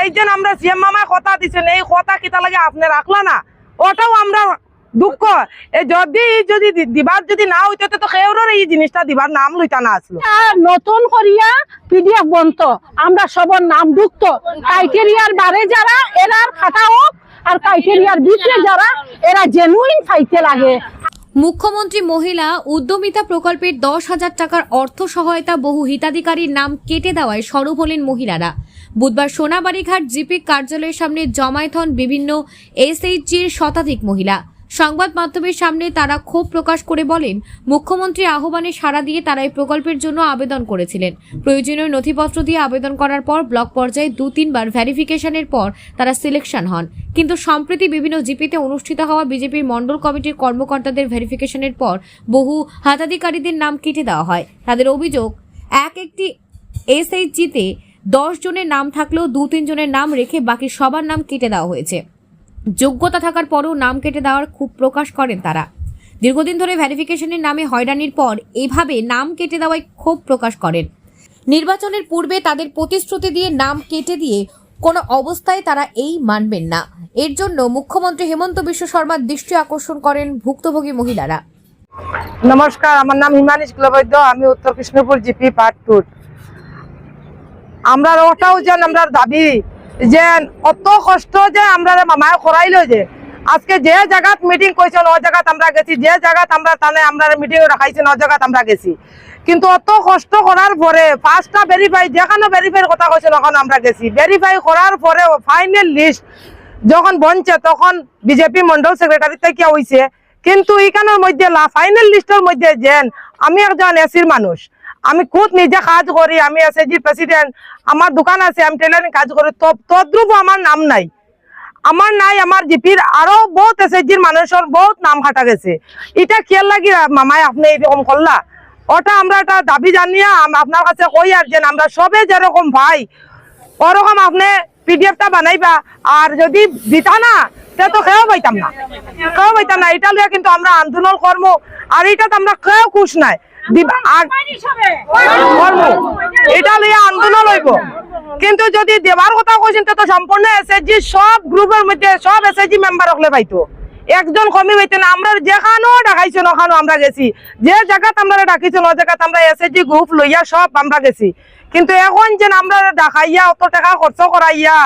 এই যে আমরা সিএম মামা কথা দিচ্ছেন এই কথা কিতা লাগে আপনি রাখলা না? ওটাও আমরা দুঃখ। এ যদি যদি দিবার যদি না হইতো, তো খেউরের এই জিনিসটা দিবার নাম লইতা না আসলো। নতুন করিয়া পিডিএফ বন্ত আমরা সবার নাম যুক্ত। ক্রাইটেরিয়ার বারে যারা এরার খাতা হোক, আর ক্রাইটেরিয়ার ভিতরে যারা, এরা জেনুইন পাইতে লাগে। মুখ্যমন্ত্রী মহিলা উদ্যমিতা প্রকল্পের দশ হাজার টাকার অর্থ সহায়তা বহু হিতাধিকারীর নাম কেটে দেওয়ায় সরব হলেন মহিলারা। বুধবার সোনাবাড়িঘাট জিপি কার্যালয়ের সামনে জমায়েত হন বিভিন্ন এসএইচজির শতাধিক মহিলা। সংবাদ মাধ্যমের সামনে তারা ক্ষোভ প্রকাশ করে বলেন মুখ্যমন্ত্রীর আহ্বানে সাড়া দিয়ে তারা এই প্রকল্পের জন্য আবেদন করেছিলেন। প্রয়োজনীয় নথিপত্র দিয়ে আবেদন করার পর ব্লক পর্যায়ে দু, তিনবার ভেরিফিকেশনের পর তারা সিলেকশন হন। কিন্তু সম্প্রতি বিভিন্ন জিপিতে অনুষ্ঠিত হওয়া বিজেপির মণ্ডল কমিটির কর্মকর্তাদের ভেরিফিকেশনের পর বহু হাতাধিকারীদের নাম কেটে দেওয়া হয়। তাদের অভিযোগ, এক একটি এসএইচজিতে দশ জনের নাম থাকলেও দু, তিন জনের নাম রেখে বাকি সবার নাম কেটে দেওয়া হয়েছে। যোগ্যতা থাকার পরেও নাম কেটে দেওয়ার খুব প্রকাশ করেন তারা। দীর্ঘদিন ধরে ভেরিফিকেশনের নামে হয়রানির পর এভাবে নাম কেটে দেওয়ায় ক্ষোভ প্রকাশ করেন। নির্বাচনের পূর্বে তাদের প্রতিশ্রুতি দিয়ে নাম কেটে দিয়ে কোনো অবস্থায় তারা এই মানবেন না। এর জন্য মুখ্যমন্ত্রী হেমন্ত বিশ্ব শর্মার দৃষ্টি আকর্ষণ করেন ভুক্তভোগী মহিলারা। নমস্কার, আমার নাম হিমানিশ কুলবৈদ্য আমি উত্তর কৃষ্ণপুর জিপি টু। আমরা ওটাও যে আমরা দাবি যে অত কষ্ট যে আমরা মামায় করাইলো যে। আজকে যে জায়গাত মিটিং কইছেন ও জায়গাত আমরা গেছি। যে জায়গাত আমরা তানে আমরা মিটিং রাখাইছেন ও জায়গাত আমরা গেছি। কিন্তু অত কষ্ট করার পরে পাঁচটা ভেরিফাই যেখানে ভেরিফাইয়ের কথা কইছেন ওখানে আমরা গেছি। ভেরিফাই করার পরে ফাইনাল লিস্ট যখন বনছে, তখন বিজেপি মন্ডল সেক্রেটারি থেকে হইছে কিন্তু এইখানের মধ্যে ফাইনাল লিস্টের মধ্যে যেন আমি একজন এসির মানুষ। আমি খুদ নিজে কাজ করি, আমি এসএজি প্রেসিডেন্ট আমার দোকান আছে, আমি টেলারিং কাজ করি। তদ- তদ্রুপ আমার নাম নাই। আমার নাই, আমার জিপির আরও বহুত এসএসজির মানুষের বহুত নাম খাটা গেছে। এটা খেয়াল লাগি মামাই আপনি এরকম করলা? ওটা আমরা একটা দাবি জানিয়ে আপনার কাছে কই আর যে আমরা সবে যেরকম ভাই, ওরকম আপনি পিডিএফটা বানাইবা। আর যদি দিতা না, তে তো কেউ পাইতাম না। কেউ পাইতাম না, এটা লিয়ে কিন্তু আমরা আন্দোলন কর্ম। আর এটাতে আমরা কেউ খুশ নাই। এটা লিয়ে আন্দোলন হইব। কিন্তু যদি দেবার কথা কইছেন তো সম্পূর্ণ এসএসজি সব গ্রুপের মধ্যে সব এসএসজি মেম্বার হলে পাইতো। একজন কমি হইতে না। আমরা যেখানেও ডাকাইছেন ওখানেও আমরা গেছি। যে জায়গাত আমরা ডাকিছেন ও জায়গাত আমরা এসএসজি গ্রুপ লইয়া সব আমরা গেছি। কিন্তু এখন যে আমরা ডাকাইয়া অত টাকা খরচ করাইয়া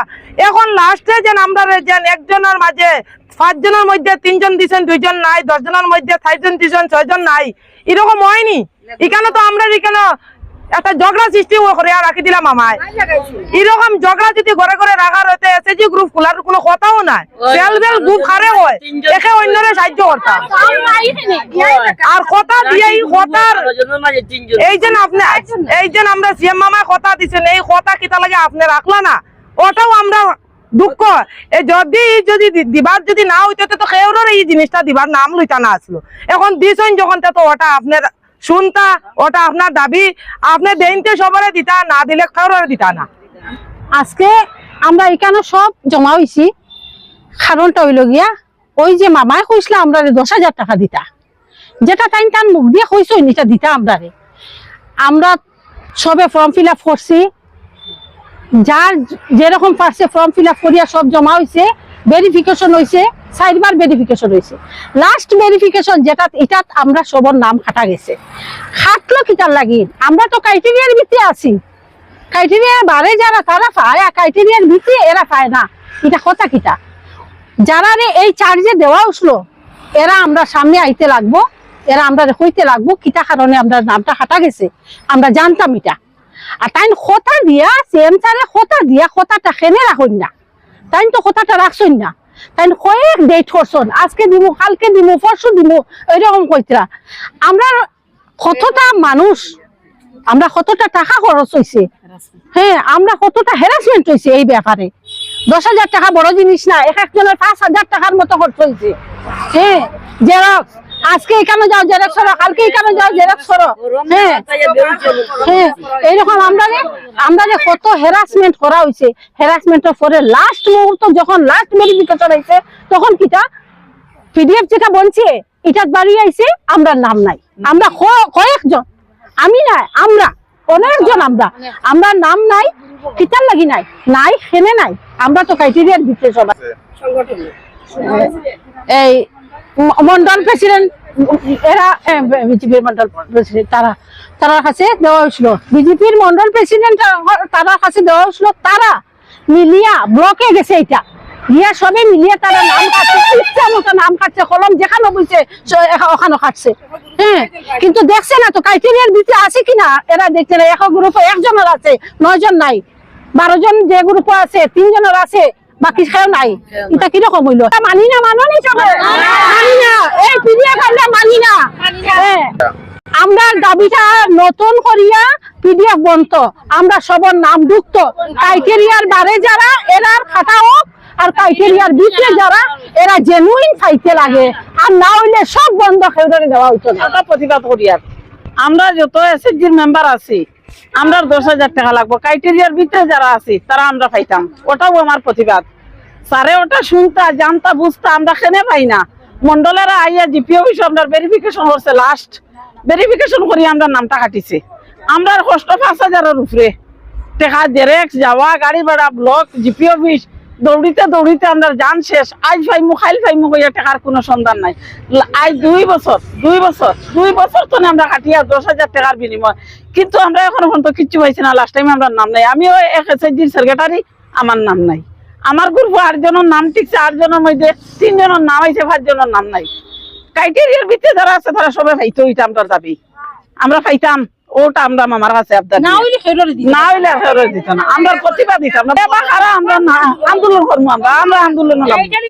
এখন লাস্টে যে আমরা যেন একজনের মাঝে পাঁচজনের মধ্যে তিনজন দিছেন দুইজন নাই দশজনের মধ্যে চারজন দিছেন ছয়জন নাই এরকম হয়নি। এখানে তো আমরা এখানে একটা ঝগড়া সৃষ্টি করে রাখি দিলাম আমায়। এরকম ঝগড়া যদি ঘরে ঘরে রাখার হইতে এসএসজি গ্রুপ খোলার কোনো কথাও নাই। সেল বেল গ্রুপ খারে হয়। একে অন্যরে সাহায্য করতাম। আর কথা দিয়ে এই কথার এই যে আপনি এই যে আমরা সিএম মামায় কথা দিচ্ছেন এই কথা কিতা লাগে আপনি রাখলা না? ওটাও আমরা দুঃখ। এ যদি যদি দিবার যদি না হইতো তো খেউরের এই জিনিসটা দিবার নাম লইতা না আসলো। এখন দিছেন যখন তো ওটা আপনার শুনতা, ওটা আপনার দাবি। আপনি দেনতে সবারে দিতা, না দিলে খেউরের দিতা না। আজকে আমরা এখানে সব জমা হয়েছি কারণটা হইল গিয়া, ওই যে মামায় কইসলা আমরা দশ হাজার টাকা দিতা। যেটা টাইম টান মুখ দিয়ে কইস এটা দিতা আমরারে। আমরা সবে ফর্ম ফিল আপ করছি। যার যেরকম পারছে ফর্ম ফিল আপ করিয়া সব জমা হয়েছে ভেরিফিকেশন হয়েছে চারবার ভেরিফিকেশন হয়েছে লাস্ট ভেরিফিকেশন যেটা, এটা আমরা সবার নাম কাটা গেছে। খাটলো কিতার লাগি? আমরা তো ক্রাইটেরিয়ার ভিত্তি আছি। ক্রাইটেরিয়া বারে যারা, তারা পায়, আর ক্রাইটেরিয়ার ভিত্তি এরা পায় না। এটা কথা কিটা? যারা রে এই চার্জে দেওয়া উঠল, এরা আমরা সামনে আইতে লাগবো, এরা আমরা হইতে লাগবো, কিটা কারণে আমরা নামটা হাঁটা গেছে। আমরা জানতাম এটা। আর তাই কথা দিয়া সেম চারে কথা দিয়া, কথাটা খেনে রাখুন না। তাই তো কথাটা রাখছুন না। তাই কয়েক ডেট করছন আজকে কালকে পরশু এরকম কইতরা। আমরা কতটা মানুষ, আমরা কতটা টাকা খরচ হয়েছে হ্যাঁ আমরা কতটা হ্যারাসমেন্ট হয়েছে এই ব্যাপারে। দশ হাজার টাকা বড় জিনিস না, এক একজনের পাঁচ হাজার টাকার মতো খরচ হয়েছে হ্যাঁ জেরক্স আজকে এখানে যাও জেরক্স করো কালকে এখানে যাও জেরক্স করো। হ্যাঁ হ্যাঁ এইরকম আমরা যে আমরা যে কত হ্যারাসমেন্ট করা হয়েছে। হ্যারাসমেন্টের পরে লাস্ট মুহূর্ত যখন লাস্ট ভেরিফিকেশন হয়েছে তখন কিটা? পিডিএফ যেটা বলছে এটা বাড়ি আইছে আমরা নাম নাই। আমরা কয়েকজন। আমি না আমরা। অনেকজন আমরা। আমরা নাম নাই কিতার লাগি নাই। নাই খেনে নাই। আমরা তো ক্রাইটেরিয়ার ভিতরে সবাই। এই মন্ডল প্রেসিডেন্ট এরা বিজেপির মন্ডল প্রেসিডেন্ট তারা তারা কাছে দেওয়া হয়েছিল। বিজেপির মন্ডল প্রেসিডেন্ট তারা কাছে দেওয়া হয়েছিল, তারা মিলিয়া ব্লকে গেছে এটা। গিয়া সবে মিলিয়ে তারা নাম কাটছে, ইচ্ছা মতো নাম কাটছে, কলম যেখানে এখা- ওখানে কাটছে। হ্যাঁ কিন্তু দেখছে না তো ক্রাইটেরিয়ার ভিতরে আছে কিনা? এরা দেখছে না, এক গ্রুপে একজনের আছে নয় জন নাই। বারো জন যে গ্রুপে আছে, তিনজনের আছে। বাকি কেউ নাই। এটা কীরকম হইল মানি না মানো নি সবে মানি না। এই পিডিএফ আমরা মানি না। হ্যাঁ আমরা দাবিটা নতুন করিয়া পিডিএফ বন্ত আমরা সবার নাম যুক্ত ক্রাইটেরিয়ার বারে যারা এরার খাতা হোক আর ক্রাইটেরিয়ার ভিতরে যারা এরা জেনুইন পাইতে লাগে। আর না হইলে সব বন্ধ খেউরে দেওয়া হইতো না। প্রতিবাদ করি আর আমরা যত এসএসজির মেম্বার আছি। আমরা দশ হাজার টাকা লাগবো। ক্রাইটেরিয়ার ভিতরে যারা আছি, তারা আমরা পাইতাম। ওটাও আমার প্রতিবাদ। স্যারে ওটা শুনতা, জানতা, বুঝতা, আমরা খেনে পাই না। মন্ডলেরা আইয়া জিপি অফিস আপনার ভেরিফিকেশন করছে লাস্ট ভেরিফিকেশন করি আমরা নামটা কাটিছে। আমরা কষ্ট পাঁচ হাজারের উপরে। টেকা জেরেক্স যাওয়া, গাড়ি ভাড়া ব্লক জিপি অফিস দৌড়িতে দৌড়িতে আমরা যান শেষ। আজ ফাইমু খাইল ফাইমু কইয়া টাকার কোনো সন্ধান নাই। আজ দুই বছর দুই বছর দুই বছর তো আমরা কাটিয়া দশ হাজার টাকার বিনিময়। কিন্তু আমরা এখনও পর্যন্ত কিচ্ছু পাইছি না লাস্ট টাইম আমরা নাম নাই। আমিও এক এসএসজির সেক্রেটারি আমার নাম নাই। আমার গ্রুপে আটজনের নাম ঠিকছে, আটজনের মধ্যে তিনজনের নাম আইছে পাঁচজনের নাম নাই। ক্রাইটেরিয়ার ভিতরে যারা আছে তারা সবাই পাইতো ওইটা আমরা দাবি আমরা পাইতাম। ওটা আমরা আমার কাছে আবদার না হইলে খেউরে দিত না হইলে আর ফেরত দিত না। আমরা প্রতিবাদ দিতাম না। এবার কারা আমরা না আন্দোলন করব আমরা। আমরা আন্দোলন